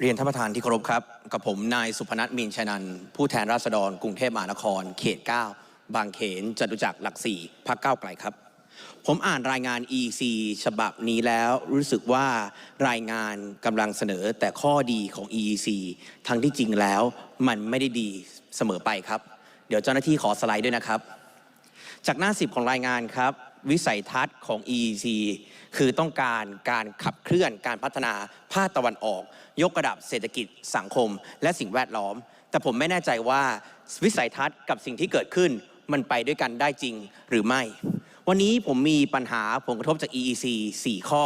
เรียนท่านประธานที่เคารพครับ กับผมนายสุพนัทมีนชัยนันท์ผู้แทนราษฎรกรุงเทพมหานคร เขต 9 บางเขนจตุจักรหลักสี่พักเก้าไกลครับ ผมอ่านรายงาน EC ฉบับนี้แล้วรู้สึกว่ารายงานกำลังเสนอแต่ข้อดีของ EEC ทั้งที่จริงแล้วมันไม่ได้ดีเสมอไปครับ เดี๋ยวเจ้าหน้าที่ขอสไลด์ด้วยนะครับ จากหน้า10ของรายงานครับ วิสัยทัศน์ของ EEC คือต้องการการขับเคลื่อนการพัฒนาภาคตะวันออก ยกระดับเศรษฐกิจสังคม และสิ่งแวดล้อม แต่ผมไม่แน่ใจว่าวิสัยทัศน์กับสิ่งที่เกิดขึ้นมันไปด้วยกันได้จริงหรือไม่ วันนี้ผมมีปัญหาผลกระทบจาก EEC 4 ข้อ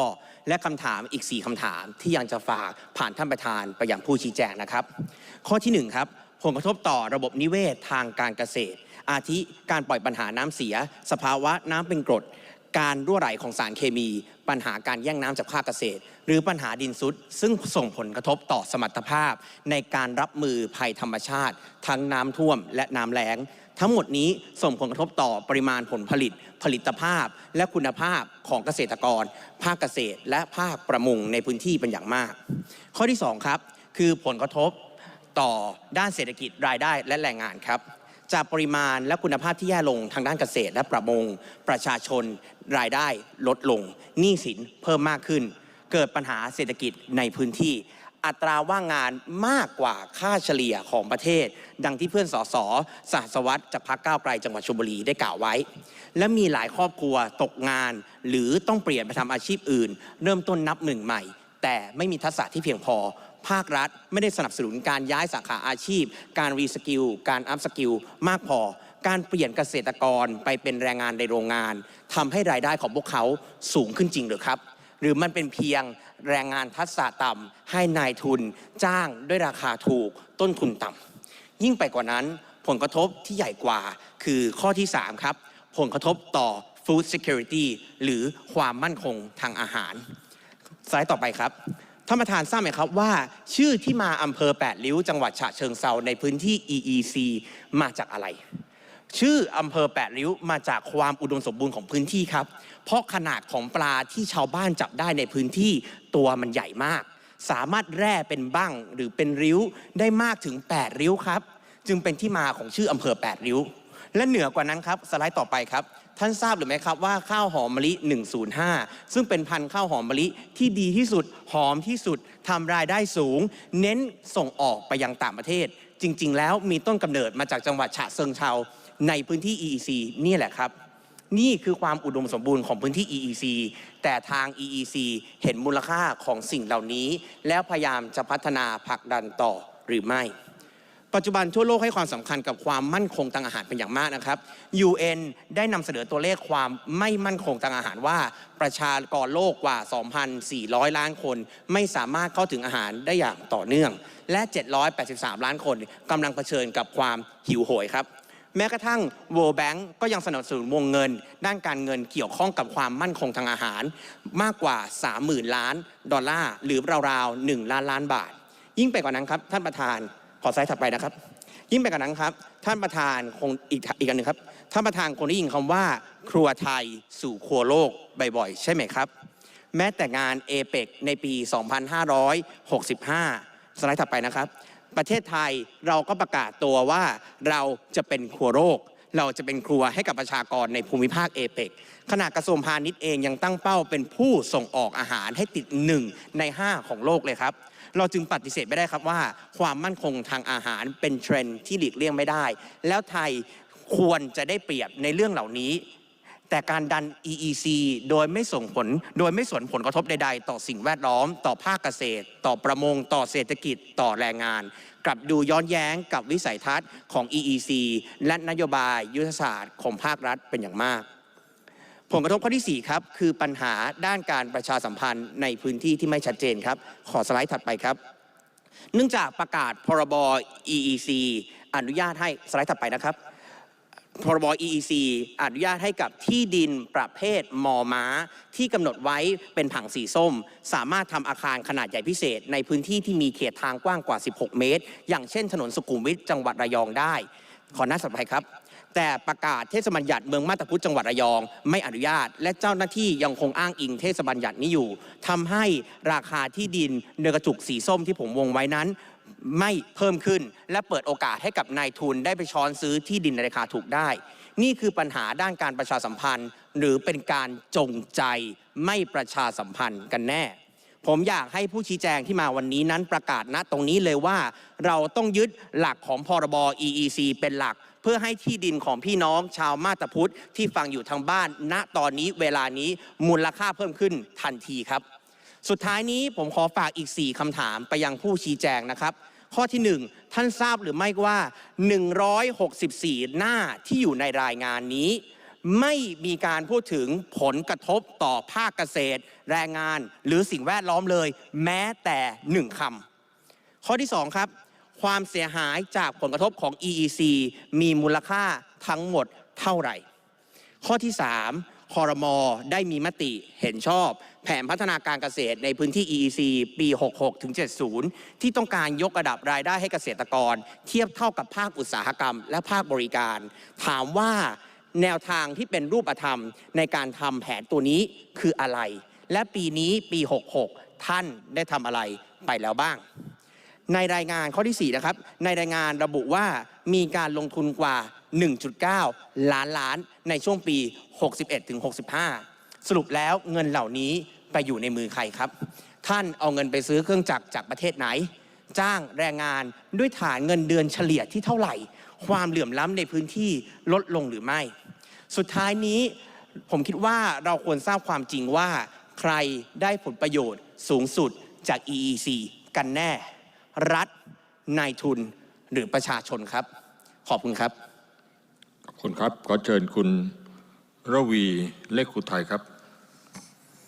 และคำถามอีก 4คำถามที่ยังจะฝากผ่านท่านประธานไปยังผู้ชี้แจงนะครับ ข้อทีหนึ่1ครับผลกระทบต่อระบบนิเวศทางการเกษตร อาทิการปล่อยปัญหาน้ำเสีย สภาวะน้ำเป็นกรด การรั่วไหลของสารเคมี ปัญหาการแย่งน้ำจากภาคเกษตร หรือปัญหาดินซุดซึ่งส่งผลกระทบต่อสมรรถภาพ ในการรับมือภัยธรรมชาติ ทั้งน้ำท่วม และน้ำแล้งทั้งหมดนี้ส่งผลกระทบต่อปริมาณผลผลิต ผลิตภาพ และคุณภาพของเกษตรกร ภาคเกษตร และภาคประมงในพื้นที่เป็นอย่างมาก ข้อที่สองครับคือผลกระทบต่อด้านเศรษฐกิจรายได้และแรงงานครับ จากปริมาณและคุณภาพที่แย่ลงทางด้านเกษตรและประมง ประชาชนรายได้ลดลงหนี้สินเพิ่มมากขึ้น เกิดปัญหาเศรษฐกิจในพื้นที่ อัตราว่างงานมากกว่าค่าเฉลี่ยของประเทศ ดังที่เพื่อนสสสหัสวัตจากพักก้าวไกลจังหวัดชลบุรีได้กล่าวไว้ และมีหลายครอบครัวตกงาน หรือต้องเปลี่ยนไปทำอาชีพอื่น เริ่มต้นนับหนึ่งใหม่ แต่ไม่มีทักษะที่เพียงพอ ภาครัฐไม่ได้สนับสนุนการย้ายสาขาอาชีพ การรีสกิล การอัพสกิลมากพอ การเปลี่ยนเกษตรกรไปเป็นแรงงานในโรงงานทำให้รายได้ของพวกเขาสูงขึ้นจริงหรือครับ หรือมันเป็นเพียงแรงงานทักษะต่ำให้นายทุน จ้างด้วยราคาถูกต้นทุนต่ำยิ่งไปกว่านั้นผลกระทบที่ใหญ่กว่าคือข้อที่ 3 ครับ ผลกระทบต่อ food security หรือความมั่นคงทางอาหาร สไลด์ต่อไปครับท่านประธานทราบไหมครับว่า ชื่อที่มาอำเภอแปดริ้ว จังหวัดฉะเชิงเซาในพื้นที่ EEC มาจากอะไร ชื่ออำเภอแปดริ้วมาจากความอุดมสมบูรณ์ของพื้นที่ครับ เพราะขนาดของปลาที่ชาวบ้านจับได้ในพื้นที่ตัวมันใหญ่มาก สามารถแร่เป็นบ้างหรือเป็นริ้วได้มากถึง 8 ริ้วครับ จึงเป็นที่มาของชื่ออำเภอ8ริ้ว และเหนือกว่านั้นครับสไลด์ต่อไปครับ ท่านทราบหรือไม่ครับว่าข้าวหอมมะลิ 105 ซึ่งเป็นพันธุ์ข้าวหอมมะลิที่ดีที่สุด หอมที่สุดทำรายได้สูง เน้นส่งออกไปยังต่างประเทศ จริง ๆ แล้วมีต้นกำเนิดมาจากจังหวัดฉะเชิงเทราในพื้นที่ EEC นี่แหละครับ นี่คือความอุดมสมบูรณ์ของพื้นที่ EEC แต่ทาง EEC เห็นมูลค่าของสิ่งเหล่านี้ แล้วพยายามจะพัฒนาผลักดันต่อหรือไม่ ปัจจุบันทั่วโลกให้ความสำคัญกับความมั่นคงทางอาหารเป็นอย่างมากนะครับ UN ได้นำเสนอตัวเลขความไม่มั่นคงทางอาหารว่า ประชากรโลกกว่า 2,400 ล้านคน ไม่สามารถเข้าถึงอาหารได้อย่างต่อเนื่อง และ 783 ล้านคนกำลังเผชิญกับความหิวโหยครับแม้กระทั่ง World Bank ก็ยังสนับสนุนวงเงิน ด้านการเงินเกี่ยวข้องกับความมั่นคงทางอาหาร มากกว่า 30,000 ล้าน ดอลลาร์ หรือราวๆ 1 ล้านล้านบาท ยิ่งไปกว่านั้นครับ ท่านประธาน ขอไซต์ถัดไปนะครับ ยิ่งไปกว่านั้นครับ ท่านประธานคงอีกอีกอันหนึ่งครับ ท่านประธานคงได้ยินคำว่า ครัวไทยสู่ครัวโลกบ่อยๆ ใช่ไหมครับ แม้แต่งานเอเปกในปี 2565 สไลด์ถัดไปนะครับ ประเทศไทยเราก็ประกาศตัวว่าเราจะเป็นครัวโลกเราจะเป็นครัวให้กับประชากรในภูมิภาคเอเปกขณะกระทรวงพาณิชย์เองยังตั้งเป้าเป็นผู้ส่งออกอาหารให้ติดหนึ่งใน 5 ของโลกเลยครับ เราจึงปฏิเสธไม่ได้ครับว่า ความมั่นคงทางอาหารเป็นเทรนด์ที่หลีกเลี่ยงไม่ได้ แล้วไทยควรจะได้เปรียบในเรื่องเหล่านี้ แต่การดัน EEC โดยไม่ส่งผล โดยไม่สนผลกระทบใด ๆ ต่อสิ่งแวดล้อม ต่อภาคเกษตร ต่อประมง ต่อเศรษฐกิจ ต่อแรงงาน กลับดูย้อนแย้งกับวิสัยทัศน์ของ EEC และนโยบายยุทธศาสตร์ของภาครัฐเป็นอย่างมาก ผลกระทบข้อที่ 4 ครับ คือปัญหาด้านการประชาสัมพันธ์ในพื้นที่ที่ไม่ชัดเจนครับ ขอสไลด์ถัดไปครับ เนื่องจากประกาศพรบ EEC อนุญาตให้สไลด์ถัดไปนะครับพรบ EEC อนุญาตให้กับที่ดินประเภทมอม้า ที่กำหนดไว้เป็นผังสีส้ม สามารถทำอาคารขนาดใหญ่พิเศษ ในพื้นที่ที่มีเขตทางกว้างกว่า 16 เมตร อย่างเช่นถนนสุขุมวิทจังหวัดระยองได้ ขอหน้าสัปไปครับ แต่ประกาศเทศบัญญัติเมืองมาตาพุธจังหวัดระยอง ไม่อนุญาต และเจ้าหน้าที่ยังคงอ้างอิงเทศบัญญัตินี้อยู่ทำให้ราคาที่ดินเนือกระจุกสีส้มที่ผมวงไว้นั้น ไม่เพิ่มขึ้น และเปิดโอกาสให้กับนายทุนได้ไปช้อนซื้อที่ดินในราคาถูกได้ นี่คือปัญหาด้านการประชาสัมพันธ์ หรือเป็นการจงใจไม่ประชาสัมพันธ์กันแน่ ผมอยากให้ผู้ชี้แจงที่มาวันนี้นั้นประกาศณตรงนี้เลยว่า เราต้องยึดหลักของพรบ EEC เป็นหลัก เพื่อให้ที่ดินของพี่น้องชาวมาตาพุทธที่ฟังอยู่ทางบ้าน ณตอนนี้เวลานี้มูลค่าเพิ่มขึ้นทันทีครับ สุดท้ายนี้ผมขอฝากอีก 4คำถามไปยังผู้ชี้แจงนะครับ ข้อที่ 1 ท่านทราบหรือไม่ว่า 164 หน้าที่อยู่ในรายงานนี้ ไม่มีการพูดถึงผลกระทบต่อภาคเกษตร แรงงานหรือสิ่งแวดล้อมเลย แม้แต่หนึ่งคำข้อที่ 2 ครับ ความเสียหายจากผลกระทบของ EEC มีมูลค่าทั้งหมดเท่าไหร่ ข้อที่ 3คอรมอได้มีมติเห็นชอบ แผนพัฒนาการเกษตรในพื้นที่ EEC ปี 66ถึง70 ที่ต้องการยกระดับรายได้ให้เกษตรกร เทียบเท่ากับภาคอุตสาหกรรม และภาคบริการ ถามว่า แนวทางที่เป็นรูปธรรมในการทำแผนตัวนี้คืออะไร และปีนี้ปี 66 ท่านได้ทำอะไรไปแล้วบ้าง ในรายงานข้อที่ 4 นะครับ ในรายงานระบุว่ามีการลงทุนกว่า 1.9 ล้านล้านในช่วงปี 61ถึง65 สรุปแล้วเงินเหล่านี้ไปอยู่ในมือใครครับ ท่านเอาเงินไปซื้อเครื่องจักรจากประเทศไหน จ้างแรงงานด้วยฐานเงินเดือนเฉลี่ยที่เท่าไหร่ ความเหลื่อมล้ำในพื้นที่ลดลงหรือไม่ สุดท้ายนี้ผมคิดว่าเราควรทราบความจริงว่า ใครได้ผลประโยชน์สูงสุดจาก EEC กันแน่ รัฐนายทุนหรือประชาชนครับ ขอบคุณครับ ขอบคุณครับ ขอเชิญคุณระวีเลขขุไทยครับ